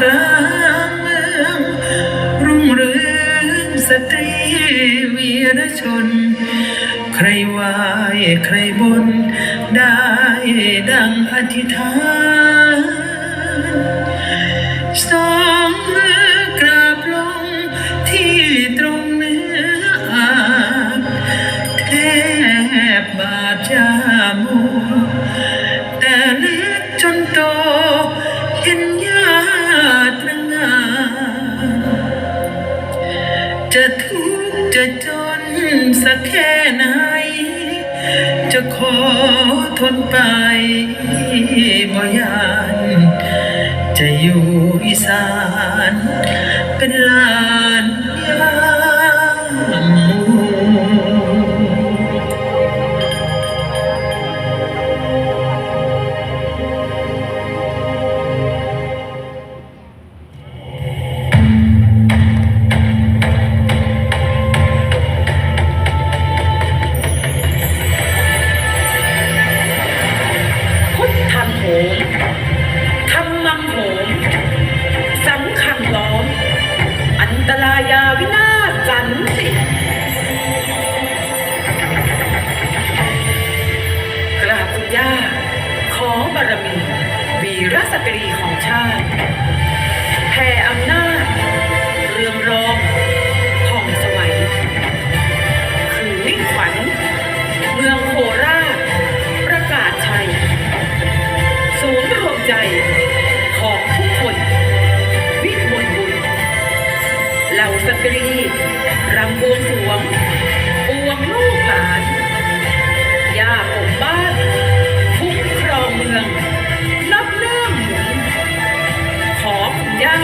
กลามรุ่งเรืองสตรีวีรชน ใครไหวใครบน ได้ดังอธิษฐานสองมือ สักแค่ไหน จะขอทนไปบ่ยาน จะอยู่อีสาน เป็นลานยาม งโหมธรรมังโหมสังขังล้อม อันตรายาวินาศสันติกราบคุณย่า ขอบารมี วีรสตรีของชาติแผ่อำนาจ เหล่าสตรีรำบวงสวงปวงลูกหลานย่าปกบ้านคุ้มครองเมืองนับเรื่องหมุนขอคุณย่า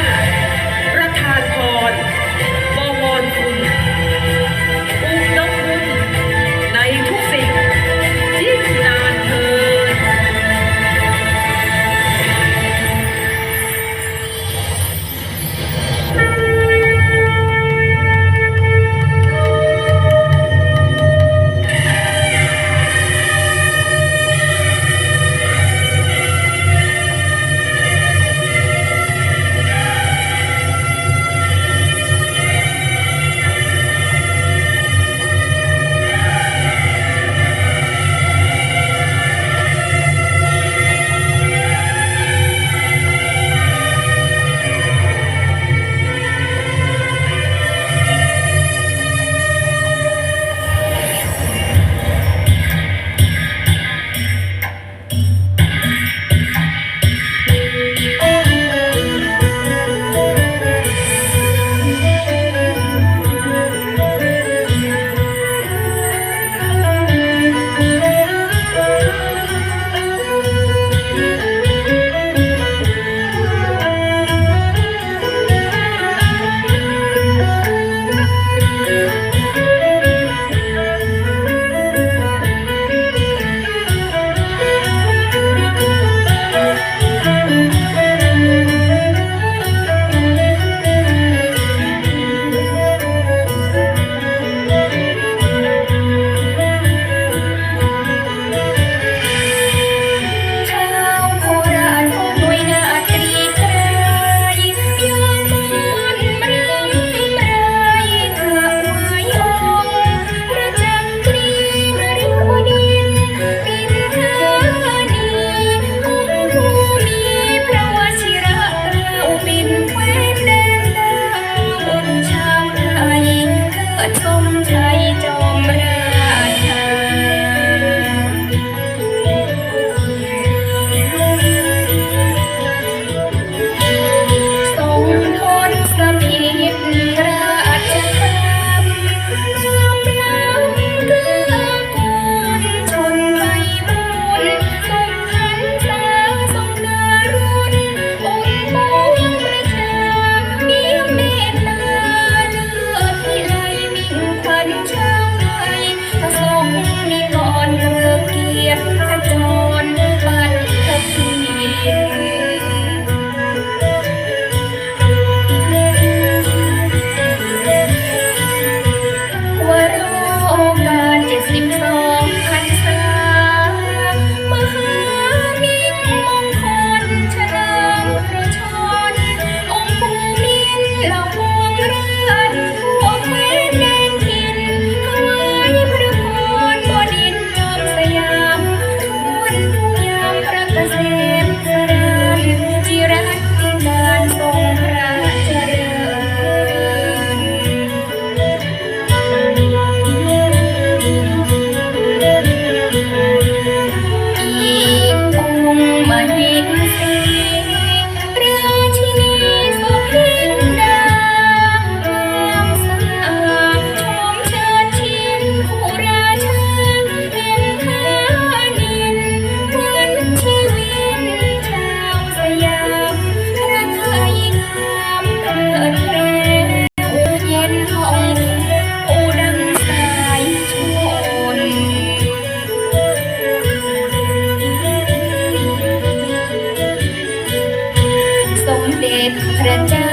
สมเด็จพระเจ้า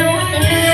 น้องนา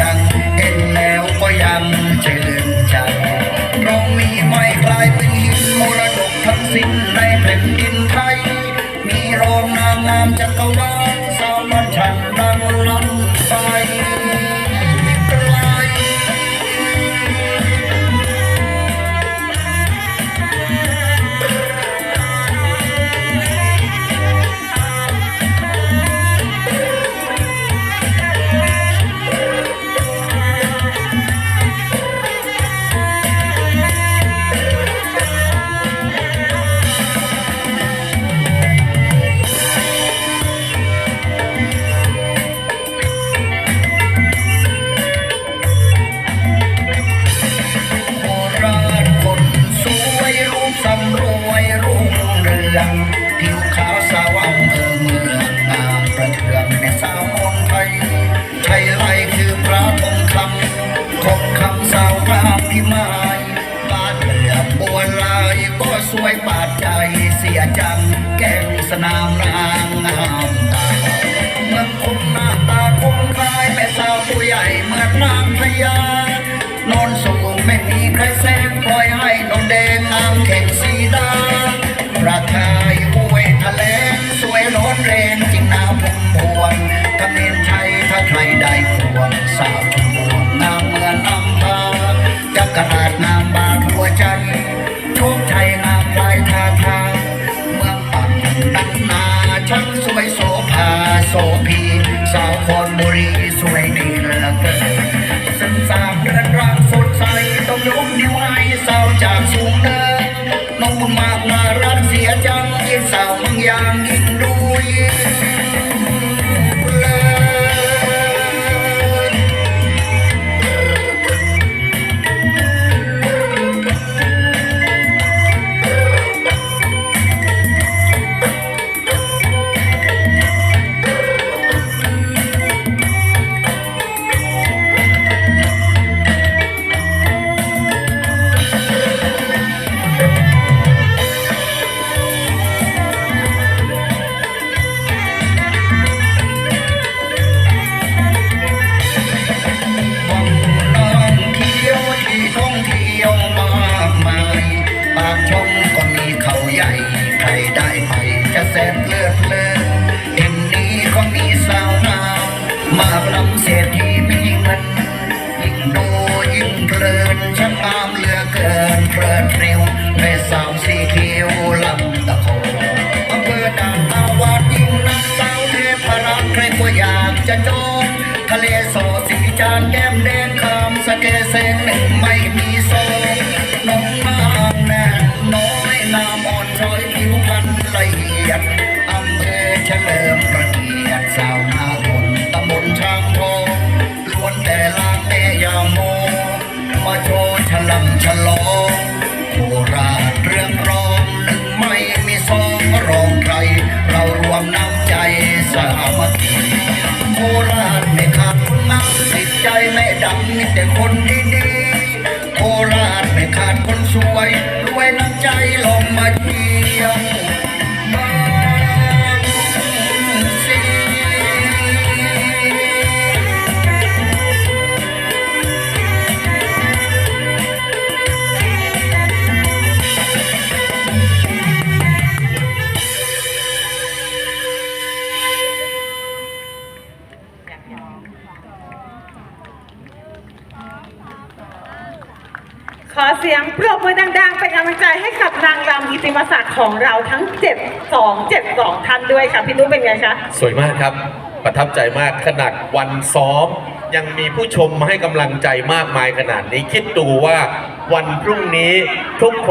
Tang can see that. สาวนาคนตำบลช้างทองล้วนแต่ลางแม่ยาโม มาโชว์ฉลำฉลองโคราเรื่องร้องไม่มีสองรองใคร เรารวมน้ำใจสามัคคีโคราชไม่ขาดมักสิตใจไม่ดำมีแต่คน ติมศักดิ์ของเราทั้ง 7 2 7 2ท่านด้วยค่ะพี่นุ้เป็นไงคะสวยมากครับ ประทับใจมากขนาดวันซ้อม ยังมีผู้ชมมาให้กำลังใจมากมายขนาดนี้คิดดูว่าวันพรุ่งนี้ทุกคน